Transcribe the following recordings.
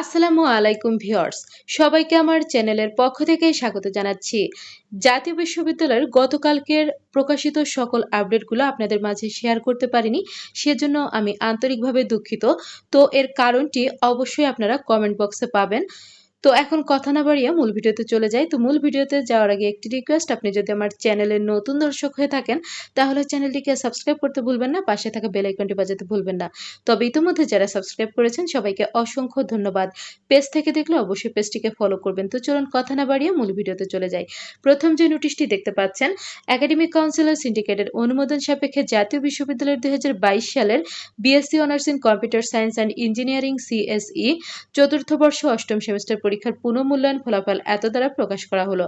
আসসালামু আলাইকুম ভিউয়ার্স, সবাইকে আমার চ্যানেলের পক্ষ থেকে স্বাগত জানাচ্ছি। জাতীয় বিশ্ববিদ্যালয়ের গতকালকের প্রকাশিত সকল আপডেটগুলো আপনাদের মাঝে শেয়ার করতে পারিনি, সেজন্য আমি আন্তরিকভাবে দুঃখিত। তো এর কারণটি অবশ্যই আপনারা কমেন্ট বক্সে পাবেন। তো এখন কথা না বাড়িয়ে মূল ভিডিওতে চলে যাই। তো মূল ভিডিওতে যাওয়ার আগে একটি রিকোয়েস্ট আপনি যদি আমার চ্যানেলের নতুন দর্শক হয়ে থাকেন, তাহলে চ্যানেলটিকে সাবস্ক্রাইব করতে ভুলবেন না, পাশে থাকা বেল আইকনটি বাজাতে ভুলবেন না। তবে ইতিমধ্যে যারা সাবস্ক্রাইব করেছেন, সবাইকে অসংখ্য ধন্যবাদ। পেজ থেকে দেখলে অবশ্যই পেজটিকে ফলো করবেন। তো চলুন কথা না বাড়িয়ে মূল ভিডিওতে চলে যাই। প্রথম যে নোটিশটি দেখতে পাচ্ছেন একাডেমিক কাউন্সিলর সিন্ডিকেটের অনুমোদন সাপেক্ষে জাতীয় বিশ্ববিদ্যালয়ের দু হাজার বাইশ সালের BSc honours in computer science and engineering CSE চতুর্থ বর্ষ অষ্টম সেমিস্টার পরীক্ষার পুনঃমূল্যায়ন ফলাফল এত দ্বারা প্রকাশ করা হলো।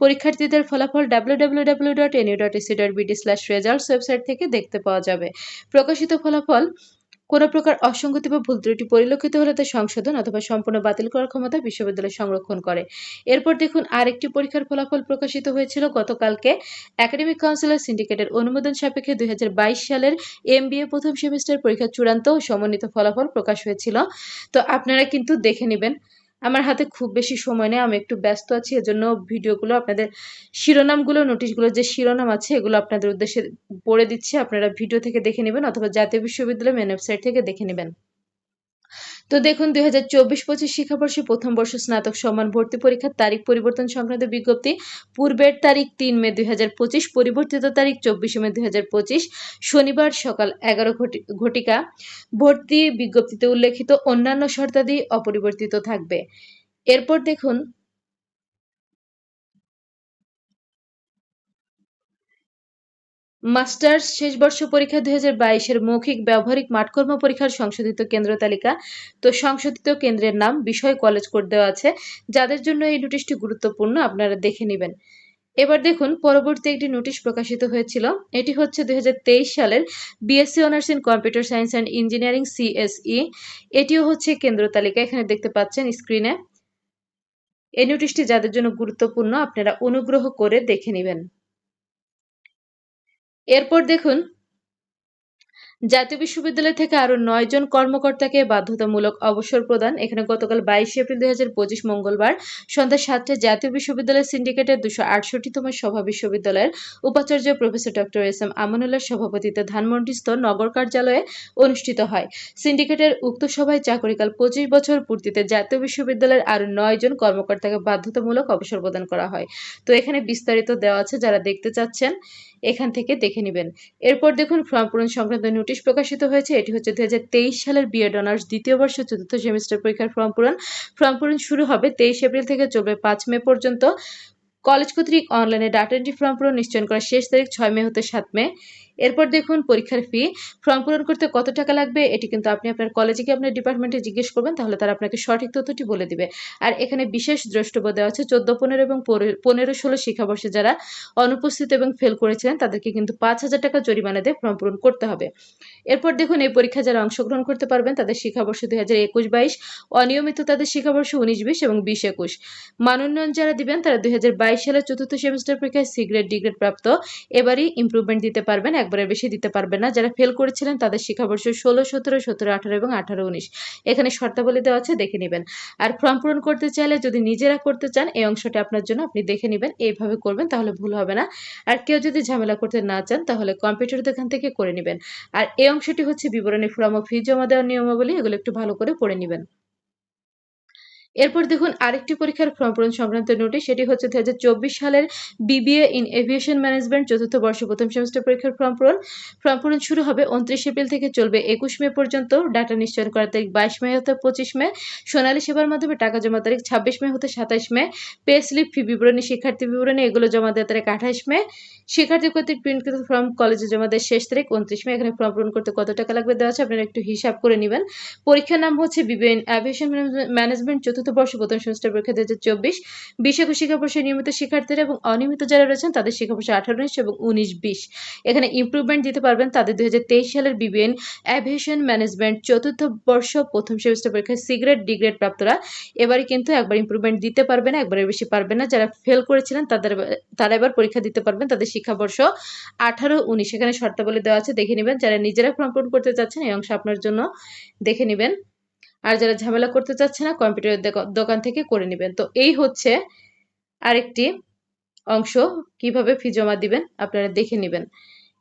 পরীক্ষার্থীদের ফলাফল ডাব্লিউডাব্লিউডাব্লিউ ওয়েবসাইট থেকে দেখতে পাওয়া যাবে। প্রকাশিত ফলাফল কোনো প্রকার অসঙ্গতি বা ভুল ত্রুটি পরিলক্ষিত হলে তা সংশোধন অথবা সম্পূর্ণ বাতিল করার ক্ষমতা বিশ্ববিদ্যালয় সংরক্ষণ করে। এরপর দেখুন আরেকটি পরীক্ষার ফলাফল প্রকাশিত হয়েছিল গতকালকে। একাডেমিক কাউন্সিলর সিন্ডিকেটের অনুমোদন সাপেক্ষে দুই হাজার বাইশ সালের এম প্রথম সেমিস্টার পরীক্ষার চূড়ান্ত ও সমন্বিত ফলাফল প্রকাশ হয়েছিল। তো আপনারা কিন্তু দেখে নেবেন আমার হাতে খুব বেশি সময় নেই, আমি একটু ব্যস্ত আছি, এজন্য ভিডিওগুলো আপনাদের শিরোনামগুলো, নোটিশগুলো যে শিরোনাম আছে, এগুলো আপনাদের উদ্দেশ্যে পড়ে দিচ্ছি। আপনারা ভিডিও থেকে দেখে নেবেন অথবা জাতীয় বিশ্ববিদ্যালয় মেন ওয়েবসাইট থেকে দেখে নেবেন। তো দেখুন, দুই হাজার চব্বিশ পঁচিশ শিক্ষাবর্ষে প্রথম বর্ষ স্নাতক সমান ভর্তি পরীক্ষার তারিখ পরিবর্তন সংক্রান্ত বিজ্ঞপ্তি। পূর্বের তারিখ তিন মে দুই হাজার পঁচিশ, পরিবর্তিত তারিখ চব্বিশে মে দুই হাজার পঁচিশ, শনিবার সকাল এগারো ঘটিকা। ভর্তি বিজ্ঞপ্তিতে উল্লেখিত অন্যান্য শর্তাদি অপরিবর্তিত থাকবে। এরপর দেখুন মাস্টার্স শেষ বর্ষ পরীক্ষা দুই হাজার বাইশের মৌখিক ব্যবহারিক মাঠকর্ম পরীক্ষার সংশোধিত কেন্দ্র তালিকা। তো সংশোধিত কেন্দ্রের নাম বিষয় কলেজ কোড দেওয়া আছে। যাদের জন্য এই নোটিশটি গুরুত্বপূর্ণ আপনারা দেখে নেবেন। এবার দেখুন, পরবর্তী একটি নোটিশ প্রকাশিত হয়েছিল। এটি হচ্ছে দুই হাজার তেইশ সালের BSc honours in computer science and engineering CSE এটিও হচ্ছে কেন্দ্র তালিকা, এখানে দেখতে পাচ্ছেন স্ক্রিনে এই নোটিশটি যাদের জন্য গুরুত্বপূর্ণ, আপনারা অনুগ্রহ করে দেখে নেবেন। এরপর দেখুন, জাতীয় বিশ্ববিদ্যালয় থেকে আরও নয় জন কর্মকর্তাকে বাধ্যতামূলক অবসর প্রদান। এখানে গতকাল বাইশে এপ্রিল দুই হাজার পঁচিশ মঙ্গলবার সন্ধ্যা সাতটায় জাতীয় বিশ্ববিদ্যালয় সিন্ডিকেটের দুশো আটষট্টিতম সভা বিশ্ববিদ্যালয়ের উপাচার্য professor doctor S M Amanullah সভাপতিত্বে ধানমন্ডিস্থ নগর কার্যালয়ে অনুষ্ঠিত হয়। সিন্ডিকেটের উক্ত সভায় চাকরিকাল পঁচিশ বছর পূর্তিতে জাতীয় বিশ্ববিদ্যালয়ের আরও নয় জন কর্মকর্তাকে বাধ্যতামূলক অবসর প্রদান করা হয়। তো এখানে বিস্তারিত দেওয়া আছে, যারা দেখতে চাচ্ছেন। এখান থেকে দেখে নেবেন। এরপর দেখুন, ফর্ম পূরণ সংক্রান্ত নোটিশ প্রকাশিত হয়েছে। এটি হচ্ছে দুই হাজার তেইশ সালের বিএড অনার্স দ্বিতীয় বর্ষ, চতুর্থ সেমিস্টার পরীক্ষার ফর্ম পূরণ। ফর্ম পূরণ শুরু হবে তেইশ এপ্রিল থেকে চলবে পাঁচ মে পর্যন্ত। কলেজ কর্তৃক অনলাইনে ডাটা এন্ট্রি ফর্ম পূরণ নিশ্চয়ন করার শেষ তারিখ, ছয় মে হতে সাত মে। এরপর দেখুন পরীক্ষার ফি ফর্ম পূরণ করতে কত টাকা লাগবে? এটি কিন্তু আপনি আপনার কলেজে গিয়ে আপনার ডিপার্টমেন্টে জিজ্ঞেস করবেন, তাহলে তারা আপনাকে সঠিক তথ্যটি বলে দিবে। আর এখানে বিশেষ দ্রষ্টব্য দেওয়া আছে, চোদ্দ, পনেরো এবং পনেরো, ষোলো শিক্ষাবর্ষে যারা অনুপস্থিত এবং ফেল করেছিলেন, তাদেরকে কিন্তু পাঁচ হাজার টাকা জরিমানা দিয়ে ফর্ম পূরণ করতে হবে। এরপর দেখুন এই পরীক্ষা যারা অংশগ্রহণ করতে পারবেন, তাদের শিক্ষাবর্ষ দুই হাজার একুশ বাইশ, অনিয়মিত তাদের শিক্ষাবর্ষ উনিশ বিশ এবং বিশ একুশ। মানোন্নয়ন যারা দিবেন, তারা দুই হাজার বাইশ সালের চতুর্থ সেমিস্টার পরীক্ষায় সিগ্রেড ডিগ্রেড প্রাপ্ত। এবারই ইম্প্রুভমেন্ট দিতে পারবেন একবারের বেশি দিতে পারবে না। যারা ফেল করেছিলেন, তাদের শিক্ষাবর্ষ ষোলো, সতেরো সতেরো, আঠারো এবং আঠারো, উনিশ। এখানে শর্তাবলী দেওয়া আছে, দেখে নেবেন। আর ফর্ম পূরণ করতে চাইলে যদি নিজেরা করতে চান, এই অংশটি আপনার জন্য আপনি দেখে নেবেন, এইভাবে করবেন, তাহলে ভুল হবে না। আর কেউ যদি ঝামেলা করতে না চান, তাহলে কম্পিউটার দোকান থেকে করে নেবেন। আর এই অংশটি হচ্ছে বিবরণী ফর্ম ও ফি জমা দেওয়ার নিয়মাবলী, এগুলো একটু ভালো করে পড়ে নেবেন। এরপর দেখুন আরেকটি পরীক্ষার ফর্ম পূরণ সংক্রান্ত নোটিশ, সেটি হচ্ছে দু হাজার চব্বিশ সালের বিবিএ ইন এভিয়েশন ম্যানেজমেন্ট চতুর্থ বর্ষ প্রথম সেমিস্টার পরীক্ষার ফর্ম পূরণ ফর্ম পূরণ শুরু হবে উনত্রিশ এপ্রিল থেকে চলবে একুশ মে পর্যন্ত। ডাটা নিশ্চয়ন করার তারিখ বাইশ মে হতে পঁচিশ মে। সোনালী সেবার মাধ্যমে টাকা জমা তারিখ ছাব্বিশ মে হতে সাতাইশ মে। পে স্লিপ ফি বিবরণী, শিক্ষার্থী বিবরণী, এগুলো জমা দেওয়ার তারিখ আঠাশ মে। শিক্ষার্থী কর্তৃক প্রিন্টকৃত ফর্ম কলেজে জমা দেওয়ার শেষ তারিখ উনত্রিশ মে। এখানে ফর্ম পূরণ করতে কত টাকা লাগবে দেওয়া আছে আপনারা একটু হিসাব করে নেবেন। পরীক্ষার নাম হচ্ছে বিবিএ ইন এভিয়েশন ম্যানেজমেন্ট চতুর্থ বর্ষ প্রথম সেমিস্টার পরীক্ষা দু হাজার চব্বিশ, বিশ একুশ শিক্ষাবর্ষে নিয়মিত শিক্ষার্থীরা এবং অনিয়মিত যারা রয়েছেন তাদের শিক্ষাবর্ষ আঠারো উনিশ এবং উনিশ, বিশ। এখানে ইম্প্রুভমেন্ট দিতে পারবেন তাদের দু হাজার তেইশ সালের বিবিএন অ্যাভিয়েশন ম্যানেজমেন্ট চতুর্থ বর্ষ প্রথম সেমিস্টার পরীক্ষায় সিগ্রেট ডিগ্রেড প্রাপ্তরা। এবারে কিন্তু একবার ইম্প্রুভমেন্ট দিতে পারবে না, একবারের বেশি পারবে না। যারা ফেল করেছিলেন তাদের তারা এবার পরীক্ষা দিতে পারবেন তাদের শিক্ষাবর্ষ আঠারো, উনিশ। এখানে শর্তাবলী দেওয়া আছে, দেখে নেবেন। যারা নিজেরা ফর্ম পূরণ করতে চাচ্ছেন, এই অংশ আপনার জন্য দেখে নেবেন। আর যারা ঝামেলা করতে চাচ্ছে না কম্পিউটারের দোকা- দোকান থেকে করে নেবেন। তো এই হচ্ছে আরেকটি অংশ, কীভাবে ফি জমা দিবেন আপনারা দেখে নেবেন।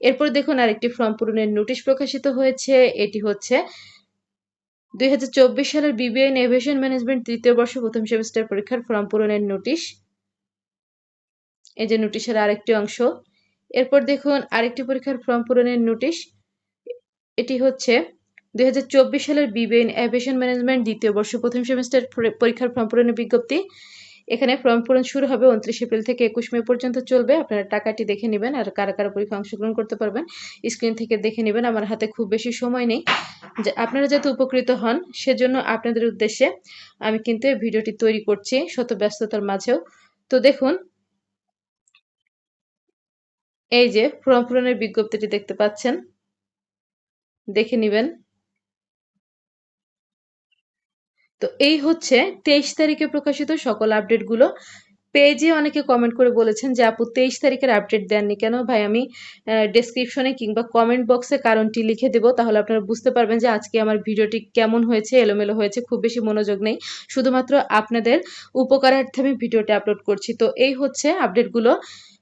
এরপর দেখুন আরেকটি ফর্ম পূরণের নোটিশ প্রকাশিত হয়েছে। এটি হচ্ছে দুই হাজার চব্বিশ সালের বিবিআই এভিয়েশন ম্যানেজমেন্ট তৃতীয় বর্ষ প্রথম সেমিস্টার পরীক্ষার ফর্ম পূরণের নোটিশ এই যে নোটিশের আরেকটি অংশ। এরপর দেখুন আরেকটি পরীক্ষার ফর্ম পূরণের নোটিশ এটি হচ্ছে দুই হাজার চব্বিশ সালের বিবিএন এভিয়েশন ম্যানেজমেন্ট দ্বিতীয় বর্ষ প্রথম সেমিস্টার পরীক্ষার ফর্ম পূরণের বিজ্ঞপ্তি। এখানে ফর্ম পূরণ শুরু হবে উনত্রিশ এপ্রিল থেকে একুশ মে পর্যন্ত চলবে। আপনারা টাকাটি দেখে নেবেন আর কারা কারা পরীক্ষা অংশগ্রহণ করতে পারবেন স্ক্রিন থেকে দেখে নেবেন। আমার হাতে খুব বেশি সময় নেই। আপনারা যাতে উপকৃত হন সেজন্য আপনাদের উদ্দেশ্যে আমি কিন্তু এই ভিডিওটি তৈরি করছি শত ব্যস্ততার মাঝেও। তো দেখুন, এই যে ফর্ম পূরণের বিজ্ঞপ্তিটি দেখতে পাচ্ছেন, দেখে নেবেন। তো এই হচ্ছে তেইশ তারিখে প্রকাশিত সকল আপডেটগুলো পেজে অনেকে কমেন্ট করে বলেছেন যে, আপু, তেইশ তারিখের আপডেট দেননি কেন? ভাই, আমি ডেসক্রিপশনে কিংবা কমেন্ট বক্সে কারণটি লিখে দেব, তাহলে আপনারা বুঝতে পারবেন যে আজকে আমার ভিডিওটি কেমন হয়েছে, এলোমেলো হয়েছে, খুব বেশি মনোযোগ নেই। শুধুমাত্র আপনাদের উপকারার্থে আমি ভিডিওটি আপলোড করছি। তো এই হচ্ছে আপডেটগুলো